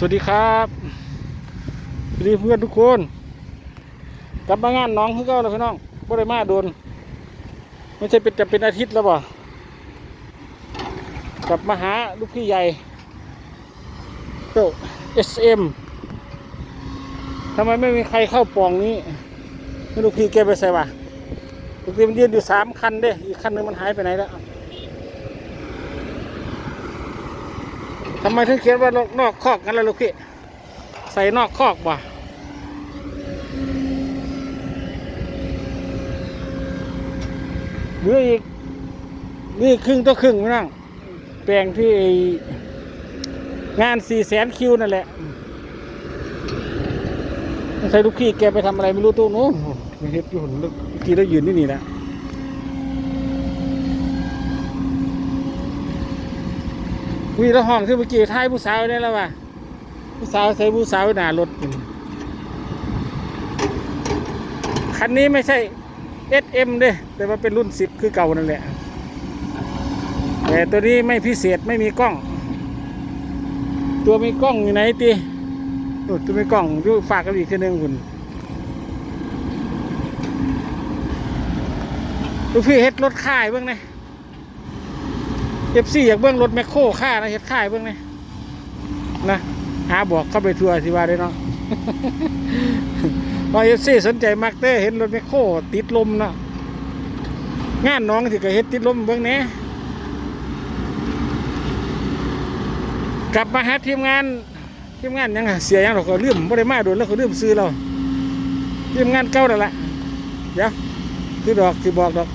สวัสดีครับสวัสดีเพื่อนทุกคน กลับมางานน้องคือเก่าแล้วพี่น้องบ่ได้มาโดน ไม่ใช่เป็นจะเป็นอาทิตย์แล้วบ่กลับมาหาลูกพี่ใหญ่เจ้า SM ทำไมไม่มีใครเข้าปองนี้ไม่ลูกพี่แกไปใส่วะลูกพี่มันยืนอยู่สามคันเด้ อีกคันหนึงมันหายไปไหนแล้ว ทำไมถึงเขียนว่านอกคอกกันล่ะลูกพี่ใส่นอกคอกบ่เหลืออีกนี่ครึ่งต่อครึ่งไม่นั่งแปลงที่งานสี่แสนคิวนั่นแหละใส่ลูกพี่แกไปทำอะไรไม่รู้ตู้นู้นไม่เห็นอยู่หุ่นลูกพี่แล้วยืนนี่นี่แหละ วีละห้องที่เมื่อกี้ท้ายผู้สาวเนี่แล้วว่ะผู้สาวใส่ผู้สาวหน้ารถอยู่คันนี้ไม่ใช่ SM เด้แต่ว่าเป็นรุ่น 10 คือเก่านั่นแหละ แต่ตัวนี้ไม่พิเศษไม่มีกล้อง ตัวมีกล้องอยู่ไหนตีตัวมีกล้องอยู่ฝากกันอีกทีหนึงคุณลูกพี่เฮ็ดรถค่ายเบ้างนะเอฟซีอยากเบื้องรถแมคโครค่านะเฮ็ดค่ายเบื้องนี่นะหาบอกเข้าไปทัวร์ที่ว่าได้เนาะพอเอฟซีสนใจมักเต้เห็นรถแมคโครติดลมเนาะงานน้องที่ก็เฮ็ดติดลมเบื้องนี้กลับมาหาทีมงานทีมงานยังเสียยังเราก็ลืมไม่ได้มาโดนแล้วก็ลืมซื้อเราทีมงานเก่าแล้วล่ะเดี๋ยวคือดอกคือบอกดอก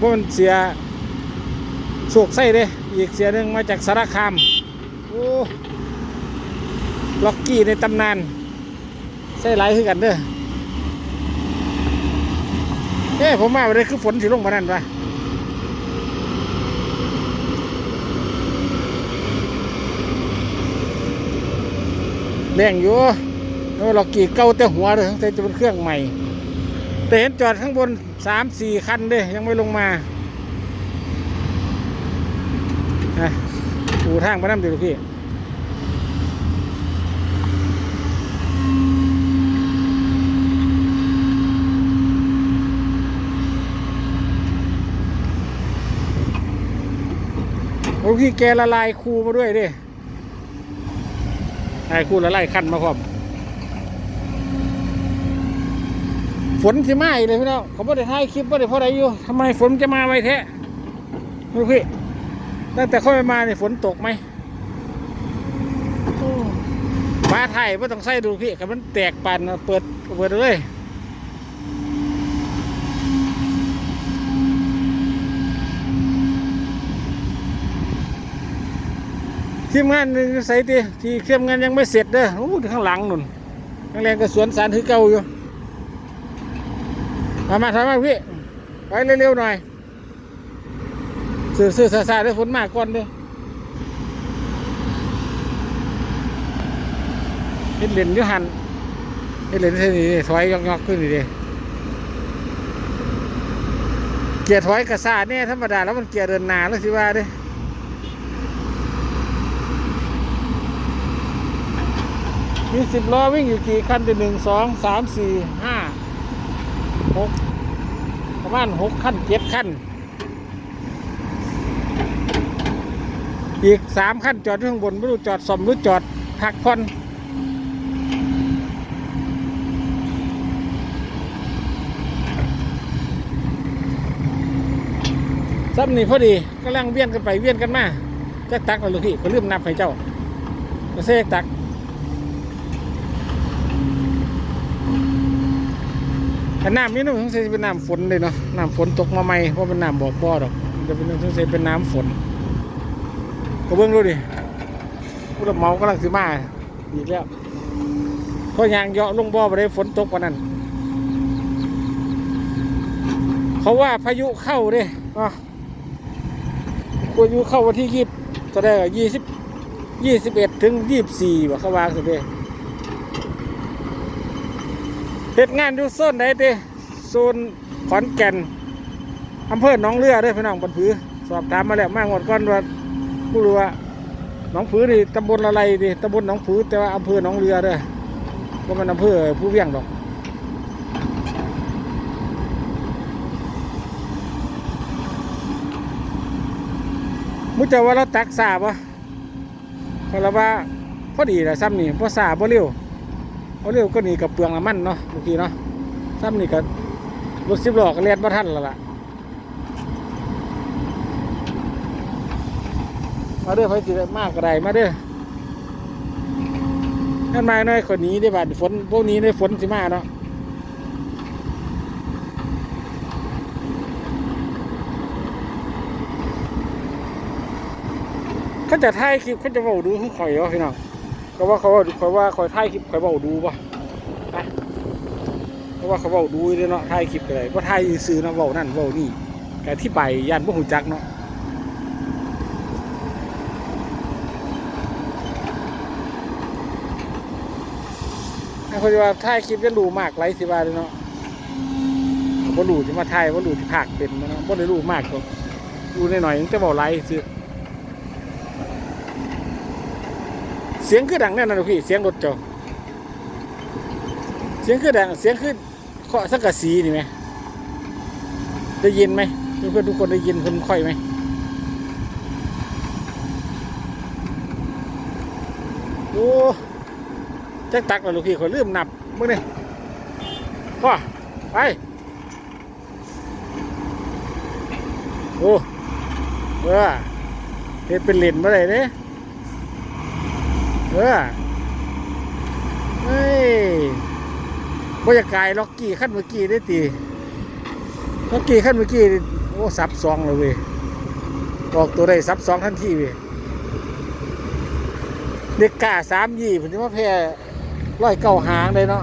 ว่ามันเสีย โศกไส้เด้อีกเสียหนึ่งมาจากสารคามโอ้ล็อกกี้ในตำนานไส้ไหลายคือกันเด้อเอ้ผมมาวันนี้คือฝนสิลงมานั่นปะแรงอยู่โอ้ล็อกกี้เก่าแต่หัวเลยทั้งแต่จะเป็นเครื่องใหม่ แต่เห็นจอดข้างบนสามสี่คันเด้ยังไม่ลงมา นะปูทางมานั่งดูลูกพี่ลูกพี่แกละลายคูมาด้วยดิลายคูละลายขั้นมาพร้อมฝนจะมาอีกเลยพี่น้องเขาไม่ได้ถ่ายคลิปไม่ได้เพราะอะไรอยู่ทำไมฝนจะมาไวแท้ลูกพี่ ตั้งแต่เข้ามาเนี่ยฝนตกไหมฟ้าไทยไม่ต้องใส่ดูพี่กับมันแตกปันน่ะเปิดเปิดเลยทีมงานหนึ่งใส่ตีที่เครื่องงานยังไม่เสร็จเด้อโอ้ข้างหลังนุ่นข้างแรงก็สวนสารถือเก่าอยู่มามาทำมาพี่ไปเร็วๆหน่อย ซื้อซื้อซาซาได้ฝนมากก่อนเด้อเห็นเหรียญอยุหันเห็นเหรียญเทนี้ดิถอยยอกยอกขึ้นนี่ดิเกียร์ถอยกระซาเนี่ยธรรมดาแล้วมันเกียร์เดินหนาแล้วสิว่าเด้มีสิบล้อวิ่งอยู่กี่คันเดีหนึ่งสองสามสี่ห้าหกประมาณหกคันเจ็ดคัน อีกสามขั้นจอดข้างบนไม่รู้จอดสมหรือจอดพักผ่อนซ้ำนี่พอดีกำลังเวียนกันไปเวียนกันมาจักตักเลยลูกพี่ก็ลืมนับให้เจ้าก็เสกตักแต่น้ำนี่ต้องใช้เป็นน้ำฝนเลยเนาะน้ำฝนตกมาใหม่เพราะเป็นน้ำบ่อบ่อดอกจะเป็นต้องใช้เป็นน้ำฝน ก็เบิ่งดูดิผู้รับเหมากำลังสิมาอีกแล้วเพราะยางเยาะลงบ่อไปได้ฝนตกกว่านั้นเขาว่าพายุเข้าเด้อะพายุเข้าวันที่ยี่สิบตอนแรกยี่สิบยี่สิบเอ็ดถึงยี่สิบสี่ว่าเขาวางสิเด้เหตุงานอยู่โซนไหนเด้โซนขอนแก่นอำเภอหนองเรือเด้พี่น้องบนผือ สอบถามมาแล้วมางวดก่อนว่า ผู้รู้ว่าหนองผือนี่ตำบลอะไรดิตำบลหนองผือแต่ว่าอำเภอหนองเรือเด้อว่ามันอำเภอผู้เวียงดอกมุจจะว่าเราตักสาบ่เพราะเราว่าพอดีแหละซ้ำนี่พอสาบ่เร็วบ่เร็วก็นี่กับเปลืองน้ำมันเนาะเมื่อกี้เนาะซ้ำนี่กับรถสิบล้อก็เลียนบ่ทันแล้วล่ะ มาเด้อไฟสิได้มากกระไดมาเด้อท่านมาหน่อยคนนี้ได้บาดฝนพวกนี้ได้ฝนสิมาเนาะเขาจะถ่ายคลิปเขาจะเบาดูเขาข่อยวะพี่น้องก็ว่าเขาว่าเขาว่าคอยถ่ายคลิปคอยเบาดูป่ะไปเพราะว่าเขาเบาดูเลยเนาะถ่ายคลิปอะไรว่าถ่ายซื้อเนาะเบานั่นเบานี่แต่ที่ไปยันพวกหูจักเนาะ คนว่าถ่ายคลิปจะรู้มากไรสิบาเลยเนาะบ่รู้ที่มาถ่ายบ่ารู้ที่ภาคเป็นมาเนาะบ่ได้รู้มากก็รู้หน่อยๆแต่บ่ไรซื้อเสียงคือดังแน่นอนพี่เสียงรถเจ้าเสียงคือดังเสียงคือเคาะสังกะสีนี่ไหมได้ยินไหมเพื่อนทุกคนได้ยินคนค่อยไหมโอ้ จักตักแล้วลูกพี่เขาลืมนับมึงนี่พ่อไปโอ้เออเฮ็ดเป็นเหรียญมาได้เด้เออเฮ้ยบ่อยากกายล็อกกี้ขั้นเมื่อกี้ได้ตีล็อกกี้ขั้นเมื่อกี้โอ้ซับซองเลยเว้ยออกตัวได้ซับซองทันทีเว้ยเด็กกาสามยี่ผมจะมาแพ้ ร้อยเก้าหางเลยเนาะ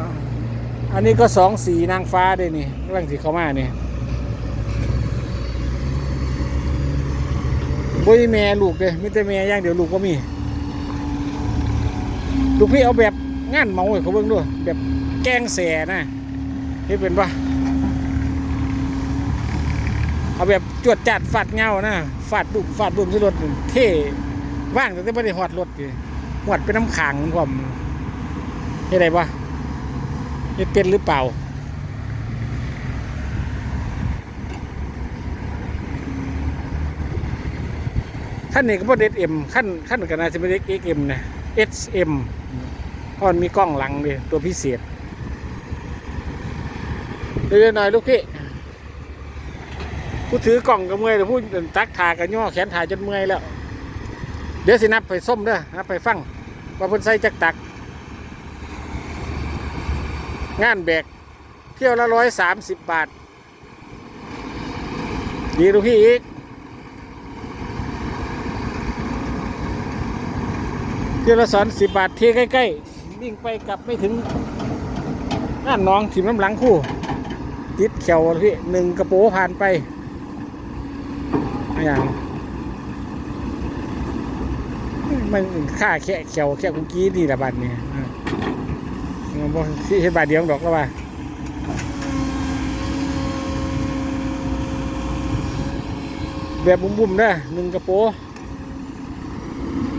อันนี้ก็สองสีนางฟ้าได้นี่ร่างสีเขามาเนี่ยบุยแม่ลูกเลยมิแต่แม่ย่างเดี๋ยวลูกก็มี ลูกพี่เอาแบบงานเมาให้เขาเบิ่งด้วยแบบแกงแสนะเห็นเป็นปะเอาแบบจวดจัดฟาดเงานะฟาดบุ่มฟาดบุ่มที่รถเท่ว่างแต่ไม่ได้หอดรถเลยหอดเป็นน้ำขังผม เฮ็ดได้ปะเฮ็ดเป็นหรือเปล่า ขั้นนี้ก็บ่เด็ดเอ็มขั้นขั้นกันนะจะไม่เด็กเอ็กเอ็มนะเอสเอ็มเพราะมันมีกล้องหลังเลยตัวพิเศษเดี๋ยวหน่อยลูกพี่ผู้ถือกล่องก็เมื่อยแต่ผู้ตักถากันย่อแขนถ่ายจนเมื่อยแล้ว เดี๋ยวสินับไปส้มเด้อนับไปฟังว่าเพิ่นใส่จักตัก งานแบก เที่ยวละร้อยสามสิบบาทดีดูพี่อีก เที่ยวละสอนสิบบาทเที่ใกล้ๆวิ่งไปกลับไม่ถึงน่านน้องถิ่มน้ำหลังคู่ ติดเขียวพี่หนึ่งกระโปผ่านไปอะไรอย่างมันค่าแค่เขียวแค่กุกกี้นี่ละบาทเนี่ย บ่ที่เฮ็ดบาทเดียวดอกแล้วว่าแบบบุ้มๆเด้อหนึ่งกระโป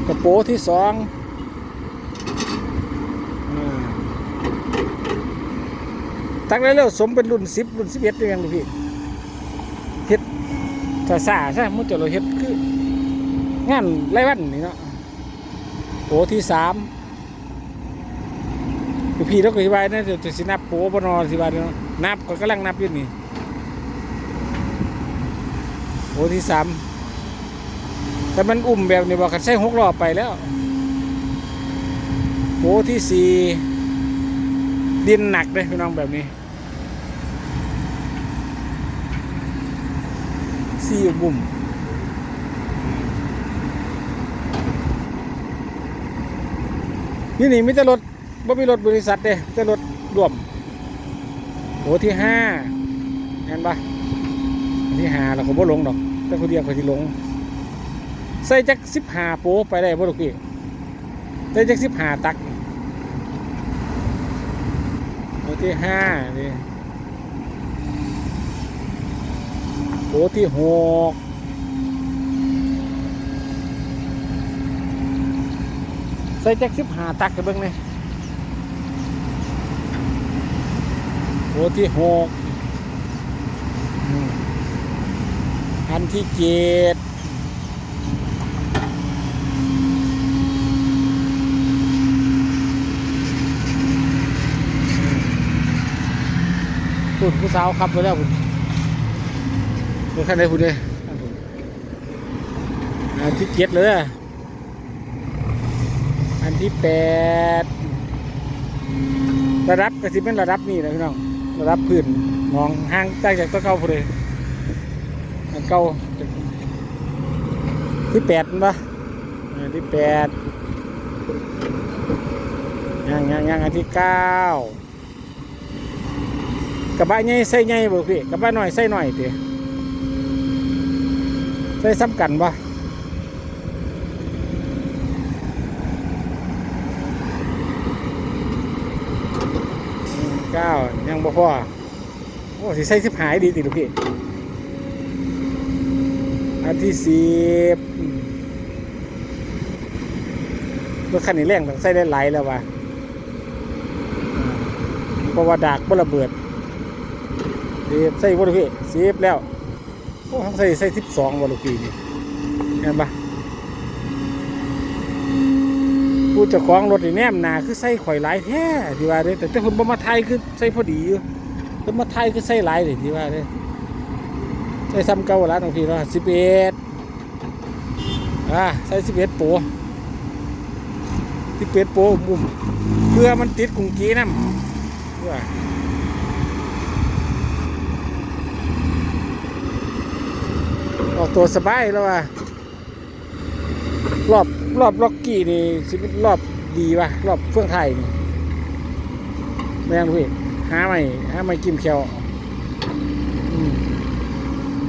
กระโปที่สองตักได้แล้วสมเป็นรุ่นสิบรุ่นสิบเอ็ดยังลูกพี่เฮ็ดซาซาใช่มุจจะเราเฮ็ดคืองานไรายวันนี่เนาะโปที่สาม คือพี่เราก็อธิบายนะเดี๋ยวจะสินับโป๊บนอนสิบายเนาะนับก็กำลังนับอยู่นี่โอ้ที่สามแต่มันอุ่มแบบนี้บอกกันใช้หกรอบไปแล้วโอ้ที่สี่ดินหนักเลยพี่น้องแบบนี้สี่บุ่มนี่นี่ไมแต่จะรถ บ่มีรถบริษัทเด้แต่รถรวมโหที่ห้าเห็นปะที่ห้าเราก็บ่ลงดอก แต่คนเดียวเขาสิลง ใส่จักสิบห้าโปไปได้บ่ลูกพี่ใส่จักสิบห้าตักโหที่ห้านี่โหที่หกใส่แจ็คสิบหาตักกันเบิ้งเลย โอที่หกอืมอันที่เจ็ดคุณผู้สาวขับไปแล้วคุณรถคันใดคุณเลยอันที่เจ็ดเลยอะอันที่แปดระดับก็สิเป็นระดับนี้นะพี่น้อง ระดับพื้นมองห่างใต้จากตัวเก่าเลยอันเก่าที่แปดปะที่แปดยังยังยังอันที่เก้ากระบะใหญ่ใส่ใหญ่บ่พี่กระบะหน่อยใส่หน่อยเตี๋ยใส่ซ้ำกันปะ เก้ายังบ่พอโอ้สิใส่สิบหายดีติลูกพี่อันที่สิบรถคันนี้แรงต้องใส่ได้หลายแล้ววะเพราะว่าดากบ่ระเบิดสิบใส่บ่ลูกพี่สิบแล้วโอ้ต้งใส่ใส่สิบสองบ่ลูกพี่นี่เห็นปะ ผู้เจ้าของรถนี่แนมหนาคือใส่ข่อยหลายแท้ที่ว่าเด้แต่แต่คนบ่มาไทยคือใส่พอดีอยู่เพิ่นมาไทยคือใส่หลายเลยที่ว่าเด้ใส่ซ้ำเก่าแล้วน้องพี่เนาะสิบเอ็ดอ่าใส่สิบเอ็ดโปรสิบเอ็ดโปรมุมเพื่อมันติดกุ้งกีน้ำเพื่อออกตัวสบายแล้วว่ะรอบ รอบล็อกกี้นี่สิเป็นรอบดีป่ะรอบเฟื่องไทยนี่แม่งพี่หาไม่หาไม่กิมเขียว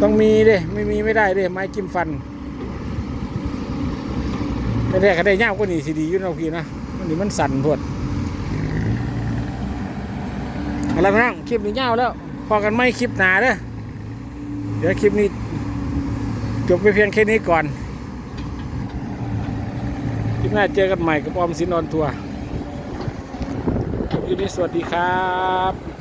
ต้องมีเด้ไม่มีไม่ได้เด้ไม้กิมฟันแต่แรกก็ได้ยาวกว่านี้สิดียู่เนาพี่นะมันนี่มันสั่นพวดอาละพี่น้องคลิปนี้ยาวแล้ว พอกันไม่คลิปหนาเด้อเดี๋ยวคลิปนี้จบไปเพียงแค่นี้ก่อน ลิปหน้าเจอกันใหม่กับออมสินออนทัวร์อยู่นี่สวัสดีครับ